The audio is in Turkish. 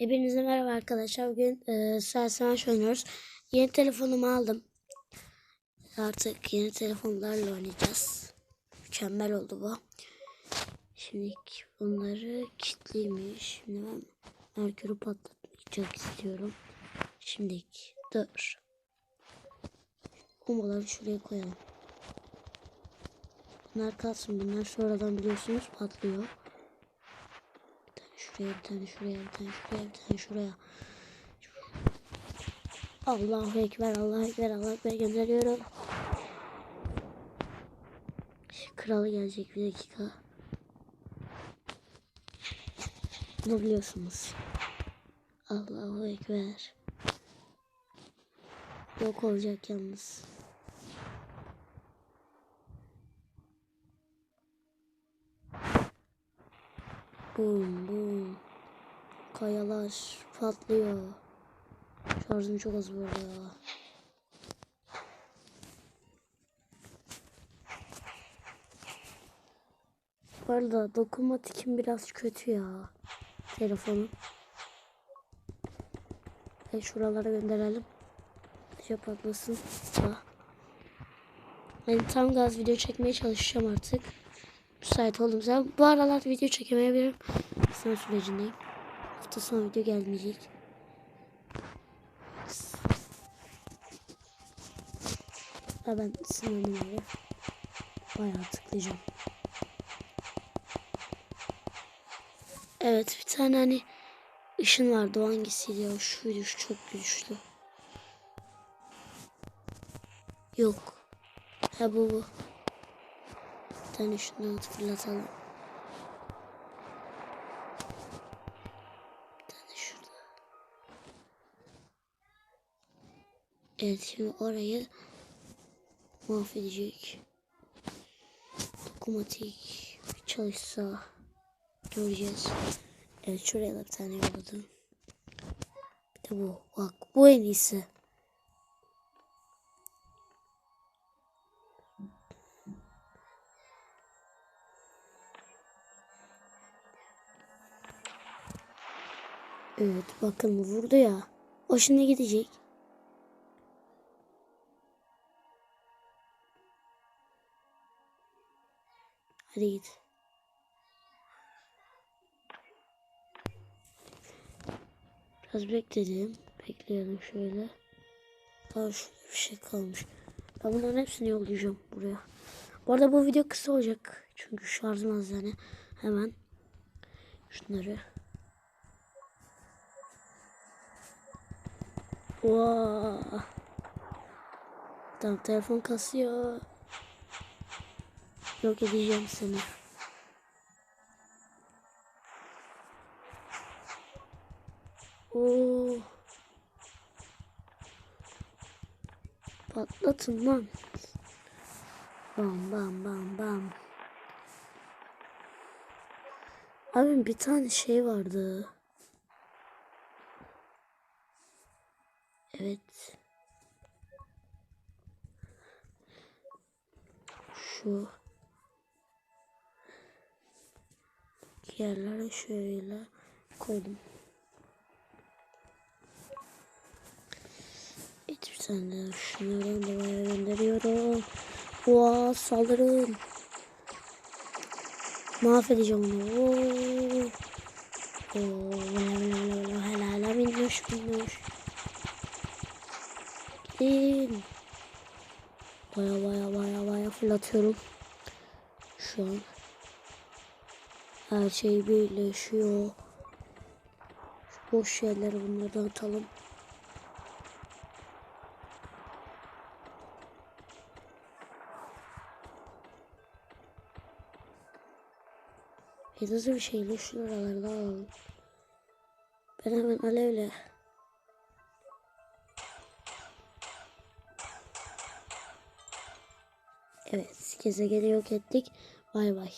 Hepinize merhaba arkadaşlar. Bugün e, Smash oynuyoruz. Yeni telefonumu aldım. Artık yeni telefonlarla oynayacağız. Mükemmel oldu bu. Şimdi bunları kilitliymiş. Şimdi ben Merkür'ü patlatmak istiyorum. Şimdi dur. Bombaları şuraya koyalım. Bunlar kalsın. Bunlar sonradan biliyorsunuz patlıyor. Şuraya bir tane şuraya bir tane şuraya bir tane şuraya. Allahu Ekber Allahu Ekber Allahu Ekber gönderiyorum. Kralı gelecek bir dakika. Bunu biliyorsunuz. Allahu Ekber. Yok olacak yalnız. Bum bum. Kayalar patlıyor. Şarjım çok az arada ya. Bu arada dokunmatikim biraz kötü ya. Telefonu. Ve şuralara gönderelim. Şey patlasın. Da. Ben tam gaz video çekmeye çalışacağım artık müsait oldum zaman bu aralar video çekemeyebilirim. Sınav sürecindeyim. Hafta sonu video gelmeyecek. Ve ben sınavımı bayağı tıklayacağım. Evet bir tane hani ışın vardı o hangisiydi ya şuydu şu çok güçlü. Yok. Ha bu bu tane şundan fırlatalım. Evet şimdi orayı mahvedecek. Dokunmatik çalışsa göreceğiz. Evet şuraya da bir tane yolladım. Bir de bu. Bak bu en iyisi. Evet bakın vurdu ya. O gidecek. Hadi git. Biraz bekledim. Bekleyelim şöyle. Daha şurada bir şey kalmış. Ben bunların hepsini yollayacağım buraya. Bu arada bu video kısa olacak. Çünkü şarjım az yani. Hemen şunları Wow. Tamam telefon kasıyor. Yok edeceğim seni. Oo. Patlatın lan. Bam bam bam bam. Abi bir tane şey vardı. Evet. Şu yerlere şöyle koydum. Bir tane daha şunları buraya gönderiyorum. Oha saldırın. Mahvedeceğim onu. Oo. Oo, helal minnoş minnoş. Gidin. Baya baya baya baya fırlatıyorum. Şu an. Her şey birleşiyor. Şu boş yerleri bunlardan atalım. Hızlı bir şeyle şuralarda alalım. Ben hemen alevle Evet gezegeni yok ettik. Bay bay.